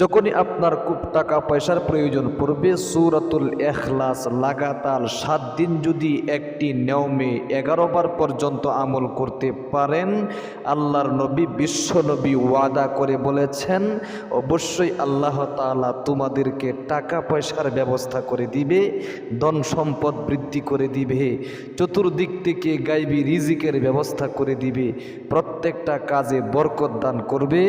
যখনই আপনার খুব টাকা পয়সার প্রয়োজন পড়বে, সুরাতুল এখলাস লাগাতার সাত দিন যদি একটি নিয়মে এগারো বার পর্যন্ত আমল করতে পারেন, আল্লাহর নবী, বিশ্ব নবী ওয়াদা করে বলেছেন, অবশ্যই আল্লাহ তাআলা তোমাদেরকে টাকা পয়সার ব্যবস্থা করে দিবে, ধন সম্পদ বৃদ্ধি করে দিবে, চতুর্দিক থেকে গাইবি রিজিকের ব্যবস্থা করে দিবে। প্রত্যেকটা কাজে বরকত দান করবে।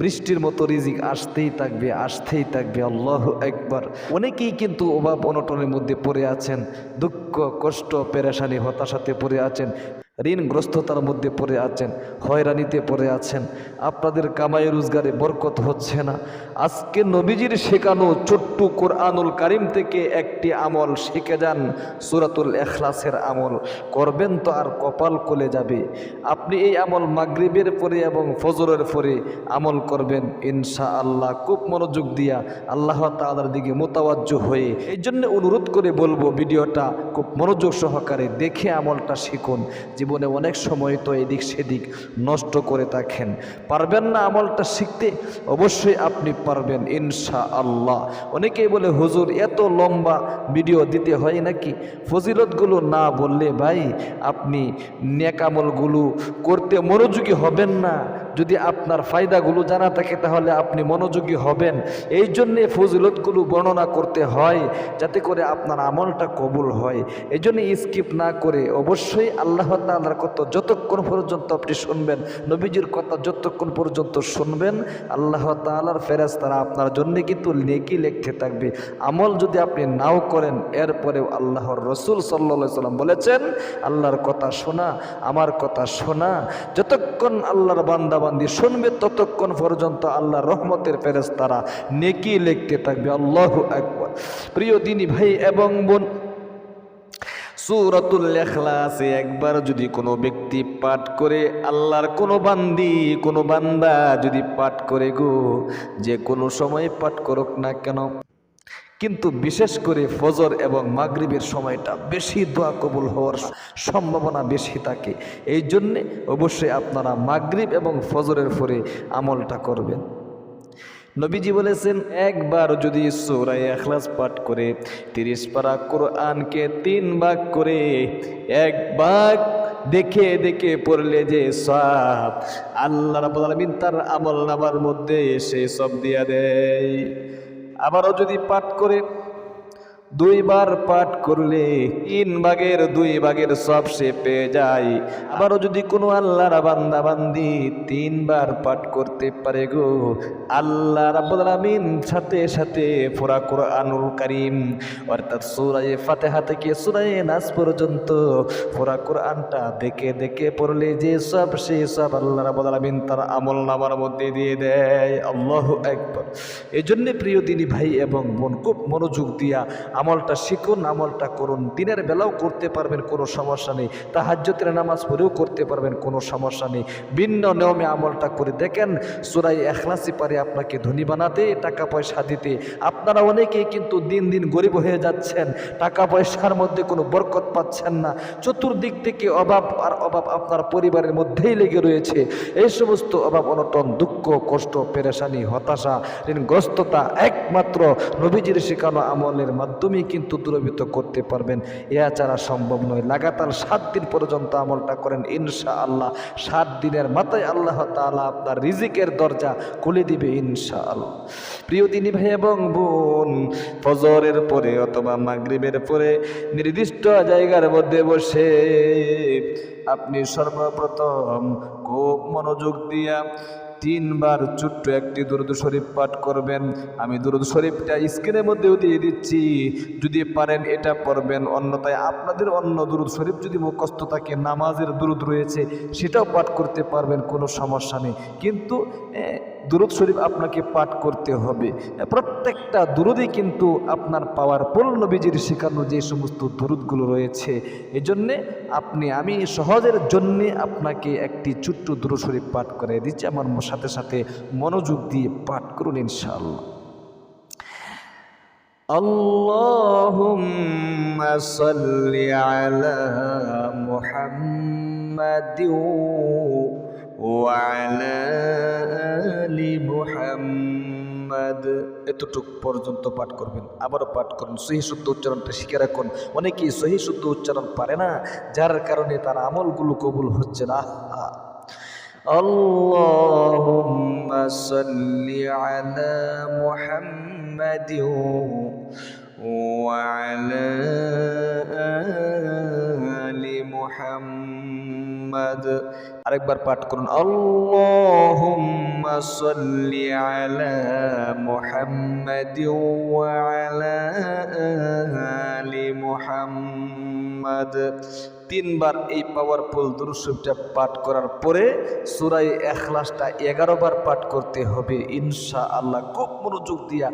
বৃষ্টির মতো রিজিক আসতেই থাকবে আসতেই থাকবে। আল্লাহ একবার অনেকেই কিন্তু অভাব অনটনের মধ্যে পড়ে আছেন, দুঃখ, কষ্ট, পেরেশানি, হতাশাতে পড়ে আছেন। ঋণগ্রস্ততার মধ্যে পড়ে আছেন, হয়রানিতে পড়ে আছেন। আপনাদের কামাই রোজগারে বরকত হচ্ছে না। আজকে নবীজির শেখানো ছোট্ট কোরআনুল কারিম থেকে একটি আমল শিখে যান, সুরাতুল এখলাসের আমল। করবেন তো আর কপাল কলে যাবে। আপনি এই আমল মাগরিবের পরে এবং ফজরের পরে আমল করবেন ইনশা আল্লাহ খুব মনোযোগ দিয়া আল্লাহ তালার দিকে মোতাবাজ্য হয়ে। এই জন্য অনুরোধ করে বলব, ভিডিওটা খুব মনোযোগ সহকারে দেখে আমলটা শিখুন। জীবনে অনেক সময় তো এদিক সেদিক নষ্ট করে থাকেন। পারবেন না আমলটা শিখতে? অবশ্যই আপনি পারবেন ইনশা আল্লাহ অনেকেই বলে, হুজুর, এত লম্বা ভিডিও দিতে হয় নাকি? ফজিলতগুলো না বললে ভাই, আপনি নেকামলগুলো করতে মনোযোগী হবেন না। যদি আপনার ফায়দাগুলো জানা থাকে তাহলে আপনি মনোযোগী হবেন। এই জন্যে ফজিলতগুলো বর্ণনা করতে হয়, যাতে করে আপনার আমলটা কবুল হয়। এই জন্য স্কিপ না করে অবশ্যই আল্লাহ তাল্লার কথা যতক্ষণ পর্যন্ত আপনি শুনবেন, নবীজির কথা যতক্ষণ পর্যন্ত শুনবেন, আল্লাহ তালার ফেরাজ তারা আপনার জন্যে কিন্তু নেকি লিখতে থাকবে। আমল যদি আপনি নাও করেন, এরপরেও আল্লাহর রসুল সাল্লা সাল্লাম বলেছেন, আল্লাহর কথা শোনা, আমার কথা শোনা। যতক্ষণ আল্লাহর বান্দাবান্দি শুনবে ততক্ষণ পর্যন্ত আল্লাহর রহমতের ফেরেস তারা নেকি লিখতে থাকবে। আল্লাহ একবার প্রিয় দিনী ভাই এবং বোন, সুরতুল লেখলা এখলাসে একবার যদি কোনো ব্যক্তি পাঠ করে, আল্লাহর কোনো বান্দি, কোনো বান্দা যদি পাঠ করে গো, যে কোনো সময় পাঠ করুক না কেন কিন্তু বিশেষ করে ফজর এবং মাগরিবের সময়টা বেশি দোয়া কবুল হওয়ার সম্ভাবনা বেশি থাকে। এই জন্যে অবশ্যই আপনারা মাগরিব এবং ফজরের পরে আমলটা করবেন। নবীজি বলেছেন, একবার যদি সৌরাই এখলাস পাঠ করে তিরিশ পারা কোরআনকে তিন ভাগ করে এক ভাগ দেখে দেখে পড়লে যে সব আল্লাহ রাব্বুল আলামিন তার আমল নামার মধ্যে এসে সব দিয়া দেয়। আবারও যদি পাঠ করে দুইবার পাঠ করলে তিন ভাগের দুই ভাগের সব সে পেয়ে যায়। আবারও যদি কোনো আল্লাহর বান্দা বান্দি তিনবার পাঠ করতে পারে গো, আল্লাহ রাব্বুল আলামিন সাথে সাথে পুরা কোরআনুল কারীম, অর্থাৎ সূরায়ে ফাতিহা থেকে সূরায়ে নাস পর্যন্ত পুরা কোরআনটা দেখে দেখে পড়লে যে সব, সে সব আল্লাহ আলামিন তার আমল নামার মধ্যে দিয়ে দেয়। আল্লাহু আকবার। এই জন্যে প্রিয় দিনী ভাই এবং বোন, খুব মনোযোগ দিয়া আমলটা শিখুন, আমলটা করুন। দিনের বেলাও করতে পারবেন, কোনো সমস্যা নেই। তাহাজ্যতের নামাজ পড়েও করতে পারবেন, কোনো সমস্যা নেই। ভিন্ন নিয়মে আমলটা করে দেখেন সুরাই এখলাসি পারে আপনাকে ধনী বানাতে, টাকা পয়সা দিতে। আপনারা অনেকেই কিন্তু দিন দিন গরিব হয়ে যাচ্ছেন, টাকা পয়সার মধ্যে কোনো বরকত পাচ্ছেন না। চতুর্দিক থেকে অভাব আর অভাব আপনার পরিবারের মধ্যেই লেগে রয়েছে। এই সমস্ত অভাব, অনটন, দুঃখ, কষ্ট, পেরেশানি, হতাশা, ঋণগ্রস্ততা একমাত্র নবীজির শেখানো আমলের মাধ্যমেই কিন্তু দূরীভূত করতে পারবেন। এ ছাড়া সম্ভব নয়। লাগাতার সাত দিন পর্যন্ত আমলটা করেন ইনশা আল্লাহ সাত দিনের মাথায় আল্লাহ তাআলা আপনার রিজিকের দরজা খুলে দিবে ইনশা আল্লাহ প্রিয় দিনী ভাই এবং বোন, ফজরের পরে অথবা মাগরিবের পরে নির্দিষ্ট জায়গার মধ্যে বসে আপনি সর্বপ্রথম খুব মনোযোগ দিয়া তিনবার ছোট্ট একটি দুরুদ শরীফ পাঠ করবেন। আমি দুরুদ শরীফটা স্ক্রিনের মধ্যেও দিয়ে দিচ্ছি। যদি পারেন এটা পড়বেন। অন্যতায় আপনাদের অন্য দুরুদ শরীফ যদি মুখস্থ থাকে, নামাজের দুরুদ রয়েছে, সেটাও পাঠ করতে পারবেন, কোনো সমস্যা নেই। কিন্তু দুরুদ শরীফ আপনাকে পাঠ করতে হবে প্রত্যেকটা দুরুদই কিন্তু আপনার পাওয়ার পুল নবীজির শেখানো যে সমস্ত দুরুদগুলো রয়েছে এজন্যে আপনি আমি সহজের জন্যে আপনাকে একটি ছোট্ট দুরুদ শরীফ পাঠ করে দিচ্ছি আমার সাথে সাথে মনোযোগ দিয়ে পাঠ করুন ইনশাআল্লাহ اللهم صل على محمد وعلى آل محمد মুহাম্মদ এতটুক পর্যন্ত পাঠ করবেন আবারও পাঠ করুন সহি শুদ্ধ উচ্চারণটা শিখে রাখুন অনেকেই সহি শুদ্ধ উচ্চারণ পারে না যার কারণে তার আমলগুলো কবুল হচ্ছে না আহা। اللهم صل على محمد وعلى آل محمد আরেকবার পাঠ করুন, আল্লাহুম্মা সাল্লি আলা মুহাম্মাদি ওয়া আলা আলি মুহাম্মাদ। তিনবার এই পাওয়ারফুল দুরুশরীফটা পাঠ করার পরে সুরাই এখলাসটা এগারো বার পাঠ করতে হবে ইনশা আল্লাহ খুব মনোযোগ দিয়া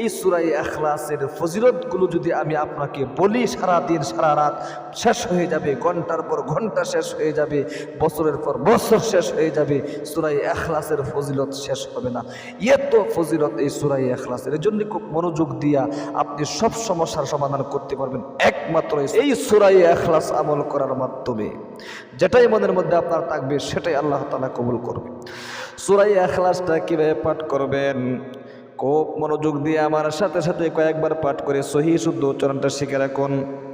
এই সুরাই এখলাসের ফজিলতগুলো যদি আমি আপনাকে বলি সারা দিন সারা রাত শেষ হয়ে যাবে, ঘণ্টার পর ঘণ্টা শেষ হয়ে যাবে, বছরের পর বছর শেষ হয়ে যাবে, সুরাই এখলাসের ফজিলত শেষ হবে না। এত ফজিলত এই সুরাই এখলাসের। এই জন্য খুব মনোযোগ দিয়া আপনি সব সমস্যার সমাধান করতে পারবেন। একমাত্র এই সুরাই এখলাস আমল করার মাধ্যমে। যেটাই মনের মধ্যে আপনার থাকবে, সেটাই আল্লাহ তালা কবুল করবে। সুরাই এখলাসটা কীভাবে পাঠ করবেন? খুব মনোযোগ দিয়ে আমার সাথে সাথে কয়েকবার পাঠ করে সহি শুদ্ধ উচ্চারণটা শিখে রাখুন।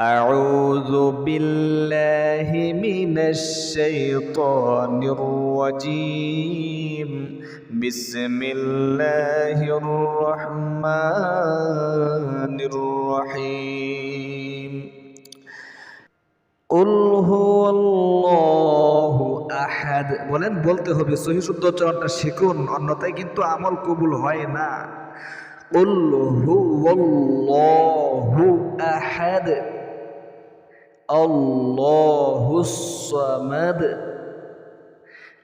أعوذ بالله من الشيطان الرجيم بسم الله الرحمن الرحيم قل هو الله আহাদ বলেন বলতে হবে সহি শুদ্ধ উচ্চারণটা শিখুন অন্যথায় কিন্তু আমল কবুল হয় না قل هو الله أحد الله الصمد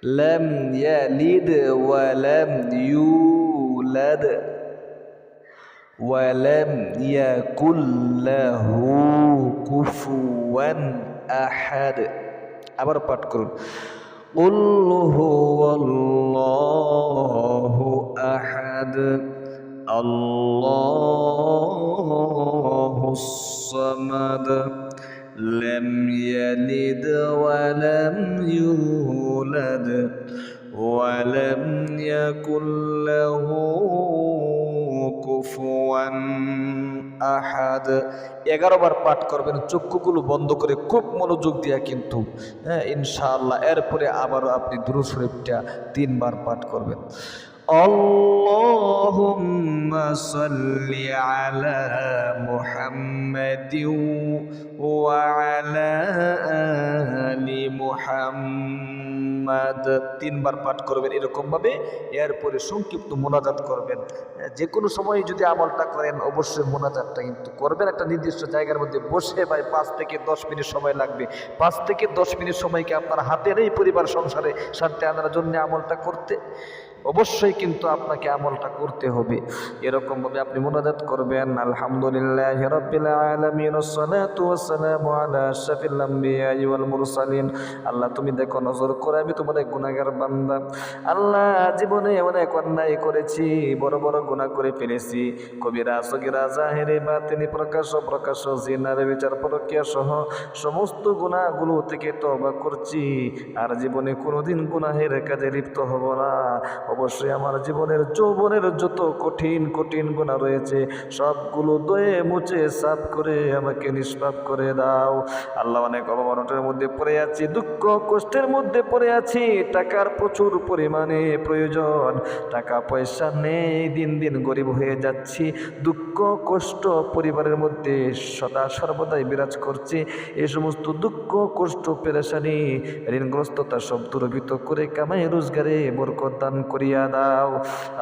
لم يلد ولم يولد ولم يكن له كفوا أحد আবার পাঠ করুন قل هو الله أحد الله الصمد لم يلد ولم يولد ولم يكن له কুফুয়ান আহাদ এগারো বার পাঠ করবেন চক্ষুগুলো বন্ধ করে খুব মনোযোগ দিয়া কিন্তু হ্যাঁ ইনশাআল্লাহ এরপরে আবারও আপনি দুরু শরীফটা তিনবার পাঠ করবেন اللهم صل على محمد وعلى آل محمد তিনবার পাঠ করবেন এরকম ভাবে এরপরে সংক্ষিপ্ত মোনাজাত করবেন যে কোনো সময় যদি আমলটা করেন অবশ্যই মোনাজাতটা কিন্তু করবেন একটা নির্দিষ্ট জায়গার মধ্যে বসে ভাই পাঁচ থেকে দশ মিনিট সময় লাগবে পাঁচ থেকে দশ মিনিট সময়কে আপনার হাতে নেই পরিবার সংসারে শান্তি আনার জন্য আমলটা করতে অবশ্যই কিন্তু আপনাকে আমলটা করতে হবে। এরকম ভাবে আপনি মোনাজাত করবেন। আলহামদুলিল্লাহ রাব্বিল আলামিন মুরসালিন। আল্লাহ, তুমি দেখো, নজর করে আমি তোমার এক গুনাহগার বান্দা। আল্লাহ, জীবনে অনেক অন্যায় করেছি, বড় বড় গুনাহ করে ফেলেছি। কবিরা, সগিরা, জাহেরে, বাতিনি, প্রকাশ প্রকাশ জিনার বিচার, প্রক্রিয়া সহ সমস্ত গুনাহগুলো থেকে তওবা করছি। আর জীবনে কোনোদিন গুনাহের কাজে লিপ্ত হব না। অবশ্যই আমার জীবনের যৌবনের যত কঠিন কঠিন গুণা রয়েছে, সবগুলো দয়ে মুছে, সাফ করে আমাকে নিষ্পাপ করে দাও। আল্লাহ অনেক অবমানটের মধ্যে পড়ে আছি, দুঃখ, কষ্টের মধ্যে পড়ে আছি, টাকার প্রচুর পরিমাণে প্রয়োজন। টাকা পয়সা নেই, দিন দিন গরিব হয়ে যাচ্ছি, দুঃখ, কষ্ট পরিবারের মধ্যে সদা সর্বদাই বিরাজ করছে। এই সমস্ত দুঃখ, কষ্ট, পেরেশানি, ঋণগ্রস্ততা সব দূরবিত করে কামাই, রোজগারে বরকত দান করিয়া দাও।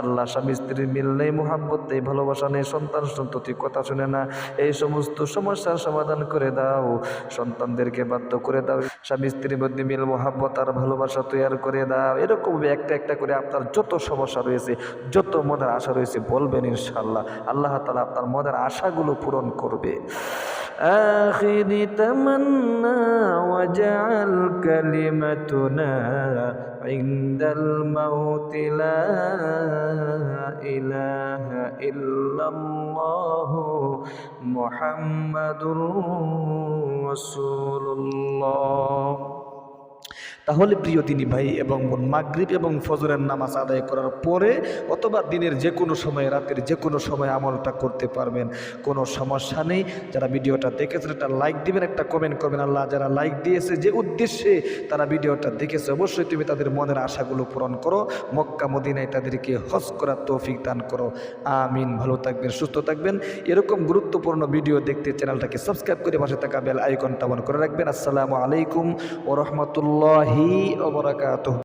আল্লাহ স্বামী স্ত্রীর মিল নেই, মোহাব্বত নেই, ভালোবাসা নেই, সন্তান সন্ততি কথা শুনে না। এই সমস্ত সমস্যার সমাধান করে দাও। সন্তানদেরকে বাধ্য করে দাও। স্বামী স্ত্রীর মধ্যে মিল, মোহাব্বত আর ভালোবাসা তৈরি করে দাও। এরকম একটা একটা করে আপনার যত সমস্যা রয়েছে, যত মনের আশা রয়েছে বলবেন ইনশাল্লাহ আল্লাহ তালা আপনার মনের আশাগুলো পূরণ করবে। آخر تمنى وجعل كلمتنا عند الموت لا إله إلا الله محمد رسول الله. তাহলে প্রিয় দিনী ভাই এবং বোন, মাগরিব এবং ফজরের নামাজ আদায় করার পরে অথবা দিনের যে কোনো সময়, রাতের যে কোনো সময় আমলটা করতে পারবেন। কোনো সমস্যা নেই। যারা ভিডিওটা দেখেছেন, একটা লাইক দিবেন, একটা কমেন্ট করবেন। আল্লাহ যারা লাইক দিয়েছে, যে উদ্দেশ্যে তারা ভিডিওটা দেখেছে, অবশ্যই তুমি তাদের মনের আশাগুলো পূরণ করো। মক্কা, মদিনায় তাদেরকে হজ করার তৌফিক দান করো। আমিন। ভালো থাকবেন, সুস্থ থাকবেন। এরকম গুরুত্বপূর্ণ ভিডিও দেখতে চ্যানেলটাকে সাবস্ক্রাইব করে পাশে থাকা বেল আইকনটা অন করে রাখবেন। আসসালামু আলাইকুম ও রহমতুল্লাহি warahmatullahi wabarakatuh.